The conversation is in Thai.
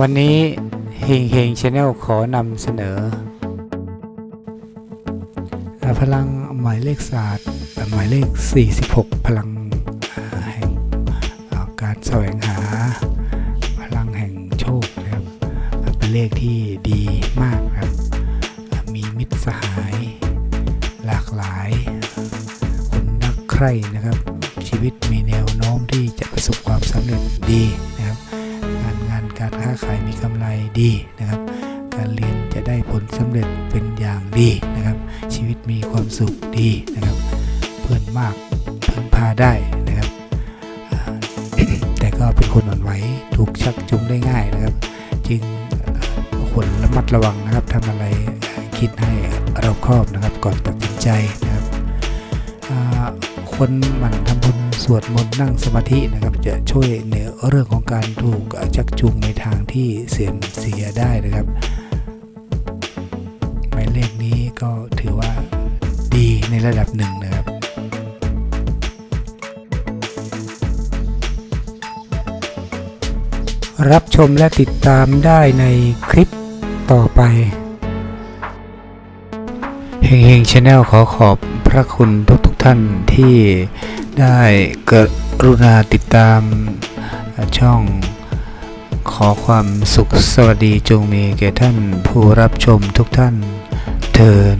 วันนี้เฮงเฮงชาแนลขอนำเสนอ พลังหมายเลขศาสตร์หมายเลข 46 พลังแห่งการแสวงหา พลังแห่งโชคนะครับเป็นเลขที่ดีมากนะครับมีมิตรสหาย หลากหลาย คนนักใคร่นะครับ ชีวิตมีแนวโน้มที่จะประสบความสำเร็จดีนะครับ ค้าขายมีกำไรดีนะครับ การเรียนจะได้ผลสำเร็จเป็นอย่างดีนะครับ ชีวิตมีความสุขดีนะครับ เพื่อนมากพึ่งพาได้นะครับ แต่ก็เป็นคนอ่อนไหวถูกชักจูงได้ง่ายนะครับ จึงเอ่อควรระมัดระวังนะครับทำอะไรคิดให้เราครอบนะครับก่อนตัดสินใจนะครับ คนหมั่นทำบุญสวดมนต์นั่งสมาธินะครับ จะช่วยในเรื่องของการถูกชักจูงในทางที่เสื่อมเสียได้นะครับหมายเลขนี้ก็ถือว่าดีในระดับหนึ่งนะครับรับชมและติดตามได้ในคลิปต่อไป เฮงเฮงชาแนลขอขอบพระคุณทุกทุกท่านที่ได้กรุณาติดตามช่องขอความสุขสวัสดีจงมีแก่ท่านผู้รับชมทุกท่านเทิน